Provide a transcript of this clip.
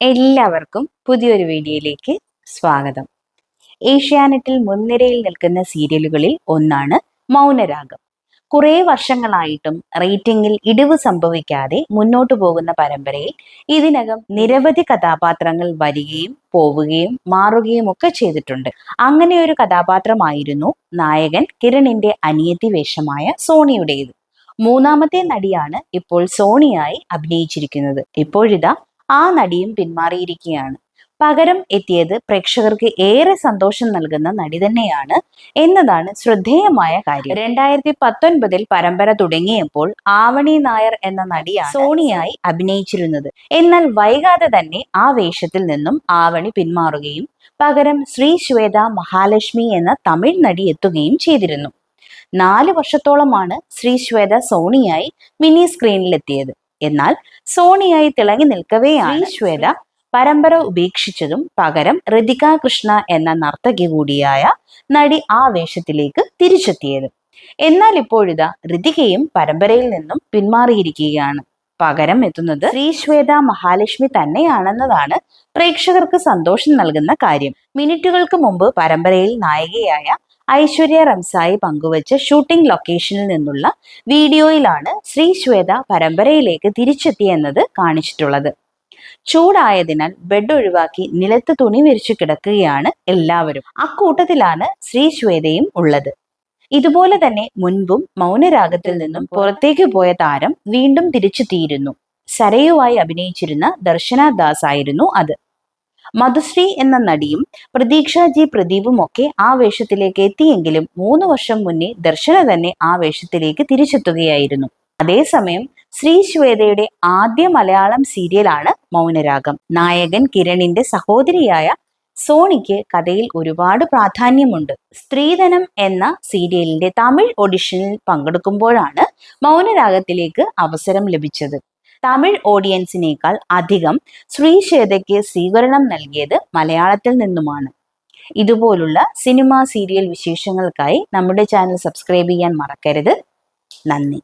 എല്ലാവർക്കും പുതിയൊരു വീഡിയോയിലേക്ക് സ്വാഗതം. ഏഷ്യാനെറ്റിൽ മുൻനിരയിൽ നിൽക്കുന്ന സീരിയലുകളിൽ ഒന്നാണ് മൗനരാഗം. കുറേ വർഷങ്ങളായിട്ടും റേറ്റിംഗിൽ ഇടിവ് സംഭവിക്കാതെ മുന്നോട്ടു പോകുന്ന പരമ്പരയിൽ ഇതിനകം നിരവധി കഥാപാത്രങ്ങൾ വരികയും പോവുകയും മാറുകയും ഒക്കെ ചെയ്തിട്ടുണ്ട്. അങ്ങനെ ഒരു കഥാപാത്രമായിരുന്നു നായകൻ കിരണിന്റെ അനിയത്തി വേഷമായ സോണിയുടേത്. മൂന്നാമത്തെ നടിയാണ് ഇപ്പോൾ സോണിയായി അഭിനയിച്ചിരിക്കുന്നത്. ഇപ്പോഴിതാ ആ നടിയും പിന്മാറിയിരിക്കുകയാണ്. പകരം എത്തിയത് പ്രേക്ഷകർക്ക് ഏറെ സന്തോഷം നൽകുന്ന നടി തന്നെയാണ് എന്നതാണ് ശ്രദ്ധേയമായ കാര്യം. രണ്ടായിരത്തി പത്തൊൻപതിൽ പരമ്പര തുടങ്ങിയപ്പോൾ ആവണി നായർ എന്ന നടിയാണ് സോണിയായി അഭിനയിച്ചിരുന്നത്. എന്നാൽ വൈകാതെ തന്നെ ആ വേഷത്തിൽ നിന്നും ആവണി പിന്മാറുകയും പകരം ശ്രീ ശ്വേത മഹാലക്ഷ്മി എന്ന തമിഴ് നടി എത്തുകയും ചെയ്തിരുന്നു. നാല് വർഷത്തോളമാണ് ശ്രീ ശ്വേത സോണിയായി മിനി സ്ക്രീനിലെത്തിയത്. എന്നാൽ സോണിയായി തിളങ്ങി നിൽക്കവെയാണ് ശ്വേത പരമ്പര ഉപേക്ഷിച്ചതും പകരം ഋതിക കൃഷ്ണ എന്ന നർത്തകി കൂടിയായ നടി ആ വേഷത്തിലേക്ക് തിരിച്ചെത്തിയത്. എന്നാൽ ഇപ്പോഴിതാ ഋതികയും പരമ്പരയിൽ നിന്നും പിന്മാറിയിരിക്കുകയാണ്. പകരം എത്തുന്നത് ശ്രീ ശ്വേത മഹാലക്ഷ്മി തന്നെയാണെന്നതാണ് പ്രേക്ഷകർക്ക് സന്തോഷം നൽകുന്ന കാര്യം. മിനിറ്റുകൾക്ക് മുമ്പ് പരമ്പരയിൽ നായികയായ ഐശ്വര്യ റംസായി പങ്കുവച്ച ഷൂട്ടിംഗ് ലൊക്കേഷനിൽ നിന്നുള്ള വീഡിയോയിലാണ് ശ്രീ ശ്വേത പരമ്പരയിലേക്ക് തിരിച്ചെത്തിയെന്നത് കാണിച്ചിട്ടുള്ളത്. ചൂടായതിനാൽ ബെഡ് ഒഴിവാക്കി നിലത്ത് തുണി വിരിച്ചു കിടക്കുകയാണ് എല്ലാവരും. അക്കൂട്ടത്തിലാണ് ശ്രീ ശ്വേതയും ഉള്ളത്. ഇതുപോലെ തന്നെ മുൻപും മൗനരാഗത്തിൽ നിന്നും പുറത്തേക്ക് പോയ താരം വീണ്ടും തിരിച്ചെത്തിയിരുന്നു. സരയുവായി അഭിനയിച്ചിരുന്ന ദർശന ദാസ് ആയിരുന്നു അത്. മധുശ്രീ എന്ന നടിയും പ്രതീക്ഷ ജി പ്രദീപും ഒക്കെ ആ വേഷത്തിലേക്ക് എത്തിയെങ്കിലും മൂന്ന് വർഷം മുന്നേ ദർശന തന്നെ ആ വേഷത്തിലേക്ക് തിരിച്ചെത്തുകയായിരുന്നു. അതേസമയം ശ്രീ ശ്വേതയുടെ ആദ്യ മലയാളം സീരിയലാണ് മൗനരാഗം. നായകൻ കിരണിന്റെ സഹോദരിയായ സോണിക്ക് കഥയിൽ ഒരുപാട് പ്രാധാന്യമുണ്ട്. സ്ത്രീധനം എന്ന സീരിയലിന്റെ തമിഴ് ഓഡിഷനിൽ പങ്കെടുക്കുമ്പോഴാണ് മൗനരാഗത്തിലേക്ക് അവസരം ലഭിച്ചത്. തമിഴ് ഓഡിയൻസിനേക്കാൾ അധികം ശ്രീശ്വേതയ്ക്ക് സ്വീകരണം നൽകിയത് മലയാളത്തിൽ നിന്നുമാണ്. ഇതുപോലുള്ള സിനിമ സീരിയൽ വിശേഷങ്ങൾക്കായി നമ്മുടെ ചാനൽ സബ്സ്ക്രൈബ് ചെയ്യാൻ മറക്കരുത്. നന്ദി.